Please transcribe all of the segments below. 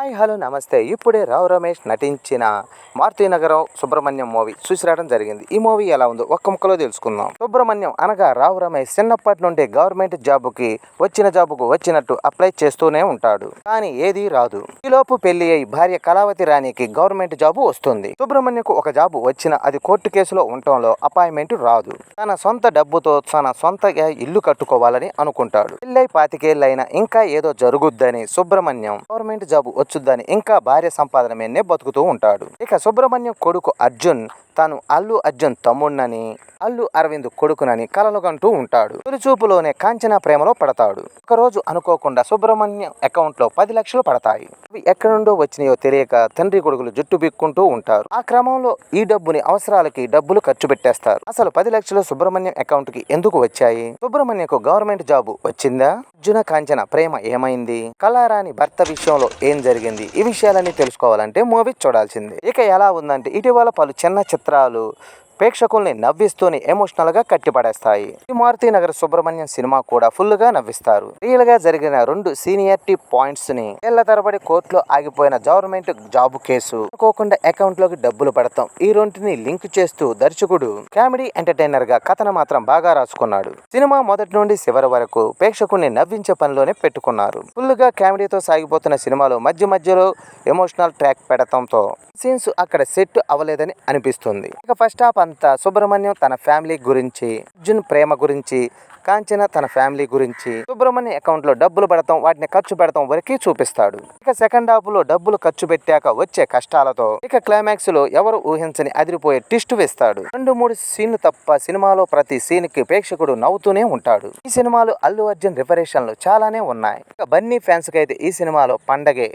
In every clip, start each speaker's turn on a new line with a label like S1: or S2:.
S1: Hi hello నమస్తే. ఇప్పుడే రావు రమేష్ నటించిన మారుతీనగరం సుబ్రహ్మణ్యం మూవీ చూసి రావడం జరిగింది. ఈ మూవీ ఎలా ఉందో ఒక్క ముక్కలో తెలుసుకుందాం. సుబ్రహ్మణ్యం అనగా రావు రమేష్ చిన్నప్పటి నుండి గవర్నమెంట్ జాబుకి వచ్చిన జాబుకు వచ్చినట్టు అప్లై చేస్తూనే ఉంటాడు. కానీ ఏదీ రాదు. ఈలోపు పెళ్ళి అయి భార్య కళావతి రాణికి గవర్నమెంట్ జాబు వస్తుంది. సుబ్రహ్మణ్యకు ఒక జాబు వచ్చిన అది కోర్టు కేసులో ఉండటంలో అపాయింట్మెంట్ రాదు. తన సొంత డబ్బుతో తన సొంతగా ఇల్లు కట్టుకోవాలని అనుకుంటాడు. పెళ్ళై పాతికేళ్ళైనా ఇంకా ఏదో జరుగుద్దని సుబ్రహ్మణ్యం గవర్నమెంట్ జాబ్ వచ్చుద్దని ఇంకా భార్య సంపాదన మీదనే బతుకుతూ ఉంటాడు. ఇక సుబ్రహ్మణ్యం కొడుకు అర్జున్ తాను అల్లు అర్జున్ తమ్ముడినని అల్లు అరవింద్ కొడుకునని కలలుగంటూ ఉంటాడు. తొలిచూపులోనే కాంచన ప్రేమలో పడతాడు. ఒకరోజు అనుకోకుండా సుబ్రహ్మణ్యం అకౌంట్లో పది లక్షలు పడతాయి. అవి ఎక్కడి నుండో వచ్చినాయో తెలియక తండ్రి కొడుకులు జుట్టు బిక్కుంటూ ఉంటారు. ఆ క్రమంలో ఈ డబ్బుని అవసరాలకి డబ్బులు ఖర్చు పెట్టేస్తారు. అసలు పది లక్షలు సుబ్రహ్మణ్యం అకౌంట్కి ఎందుకు వచ్చాయి? సుబ్రహ్మణ్యకు గవర్నమెంట్ జాబ్ వచ్చిందా? అర్జున కాంచన ప్రేమ ఏమైంది? కళారాణి భర్త విషయంలో ఏం జరిగింది? ఈ విషయాలన్నీ తెలుసుకోవాలంటే మూవీ చూడాల్సిందే. ఇక ఎలా ఉందంటే ఇటీవల పలు చిన్న చిత్ర చిత్రాలు ప్రేక్షకుల్ని నవ్విస్తూనే ఎమోషనల్గా కట్టిపడేస్తాయి. ఈ మారుతి నగర సుబ్రహ్మణ్యం సినిమా కూడా ఫుల్గా నవ్విస్తారు. రియల్గా జరిగిన రెండు సీనియారిటీ పాయింట్స్ని ఏళ్ళ తరబడి కోర్టులో ఆగిపోయిన గవర్నమెంట్ జాబ్ కేసు. అనుకోకుండా అకౌంట్లోకి డబ్బులు పడతాం. ఈ రెంటిని లింక్ చేస్తూ దర్శకుడు కామెడీ ఎంటర్టైనర్గా కథను మాత్రం బాగా రాసుకున్నాడు. సినిమా మొదటి నుండి చివరి వరకు ప్రేక్షకుల్ని నవ్వించే పనిలోనే పెట్టుకున్నారు. ఫుల్గా కామెడీతో సాగిపోతున్న సినిమాలో మధ్య మధ్యలో ఎమోషనల్ ట్రాక్ పెడతంతో సీన్స్ అక్కడ సెట్ అవ్వలేదని అనిపిస్తుంది. ఇక ఫస్ట్ హాఫ్ అంతా సుబ్రహ్మణ్యం తన ఫ్యామిలీ గురించి అర్జున్ ప్రేమ గురించి కాంచన తన ఫ్యామిలీ గురించి సుబ్రహ్మణ్యం అకౌంట్లో డబ్బులు పెడతాం వాటిని ఖర్చు పెడతాం వరకు చూపిస్తాడు. ఇక సెకండ్ హాఫ్లో డబ్బులు ఖర్చు పెట్టాక వచ్చే కష్టాలతో ఇక క్లైమాక్స్లో ఎవరు ఊహించని అదిరిపోయే ట్విస్ట్ వేస్తాడు. రెండు మూడు సీన్లు తప్ప సినిమాలో ప్రతి సీన్కి ప్రేక్షకుడు నవ్వుతూనే ఉంటాడు. ఈ సినిమాలు అల్లు అర్జున్ రిపరేషన్లు చాలానే ఉన్నాయి. ఇక బన్నీ ఫ్యాన్స్కి అయితే ఈ సినిమాలో పండగే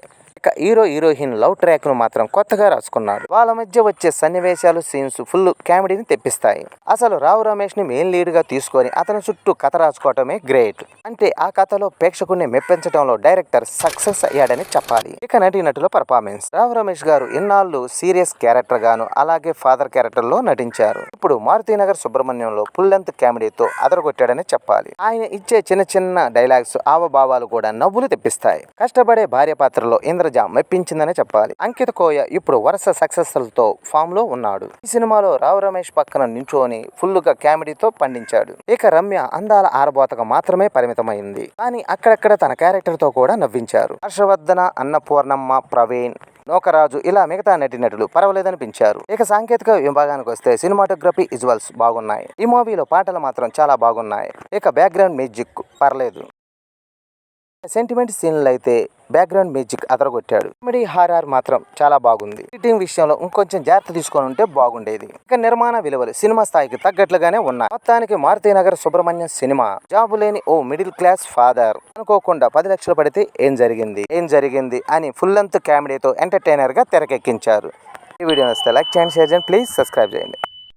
S1: ఇక హీరో హీరోయిన్ లవ్ ట్రాక్ను మాత్రం కొత్తగా రాసుకున్నాడు. వాళ్ళ మధ్య వచ్చే సన్నివేశాలు సీన్స్ ఫుల్ కామెడీని తెప్పిస్తాయి. అసలు రావు రమేష్ని మెయిన్ లీడ్గా తీసుకొని అతని చుట్టూ కథ రాసుకోవటమే గ్రేట్. అంటే ఆ కథలో ప్రేక్షకుడిని మెప్పించడంలో డైరెక్టర్ సక్సెస్ అయ్యాడని చెప్పాలి. ఇక నటీనటుల పర్ఫార్మెన్స్. రావు రమేష్ గారు ఇన్నాళ్ళు సీరియస్ క్యారెక్టర్ గాను అలాగే ఫాదర్ క్యారెక్టర్లో నటించారు. ఇప్పుడు మారుతీనగర్ సుబ్రహ్మణ్యంలో ఫుల్ లెంత్ కామెడీతో అదరగొట్టాడని చెప్పాలి. ఆయన ఇచ్చే చిన్న చిన్న డైలాగ్స్ ఆవభావాలు కూడా నవ్వులు తెప్పిస్తాయి. కష్టపడే భార్య పాత్రలో తేజ మెప్పించిందనే చెప్పాలి. అంకిత కోయ ఇప్పుడు వరుస సక్సెస్లతో ఫామ్లో ఉన్నాడు. ఈ సినిమాలో రావు రమేష్ పక్కన నించోని ఫుల్గా కామెడీతో పండించాడు. ఇక రమ్య అందాల ఆరబోతక మాత్రమే పరిమితమైంది. కానీ అక్కడక్కడ తన క్యారెక్టర్తో కూడా నవ్వించారు. హర్షవర్ధన అన్నపూర్ణమ్మ ప్రవీణ్ నోకరాజు ఇలా మిగతా నటీనటులు పర్వాలేదనిపించారు. ఇక సాంకేతిక విభాగానికి వస్తే సినిమాటోగ్రఫీ విజువల్స్ బాగున్నాయి. ఈ మూవీలో పాటలు మాత్రం చాలా బాగున్నాయి. ఇక బ్యాక్గ్రౌండ్ మ్యూజిక్ పర్లేదు. సెంటిమెంట్ సీన్లు అయితే బ్యాక్గ్రౌండ్ మ్యూజిక్ అదరగొట్టాడు. కామెడీ హారర్ మాత్రం చాలా బాగుంది. ఎడిటింగ్ విషయంలో ఇంకొంచెం జాగ్రత్త తీసుకొని ఉంటే బాగుండేది. ఇక నిర్మాణ విలువలు సినిమా స్థాయికి తగ్గట్లుగానే ఉన్నాయి. మొత్తానికి మారుతీనగర్ సుబ్రహ్మణ్యం సినిమా. జాబు లేని ఓ మిడిల్ క్లాస్ ఫాదర్ అనుకోకుండా పది లక్షలు పడితే ఏం జరిగింది? ఏం జరిగింది? అని ఫుల్ లెంత్ కామెడీతో ఎంటర్టైనర్గా తెరకెక్కించారు. ఈ వీడియో వస్తే లైక్ చేయండి షేర్ చేయండి ప్లీజ్ సబ్స్క్రైబ్ చేయండి.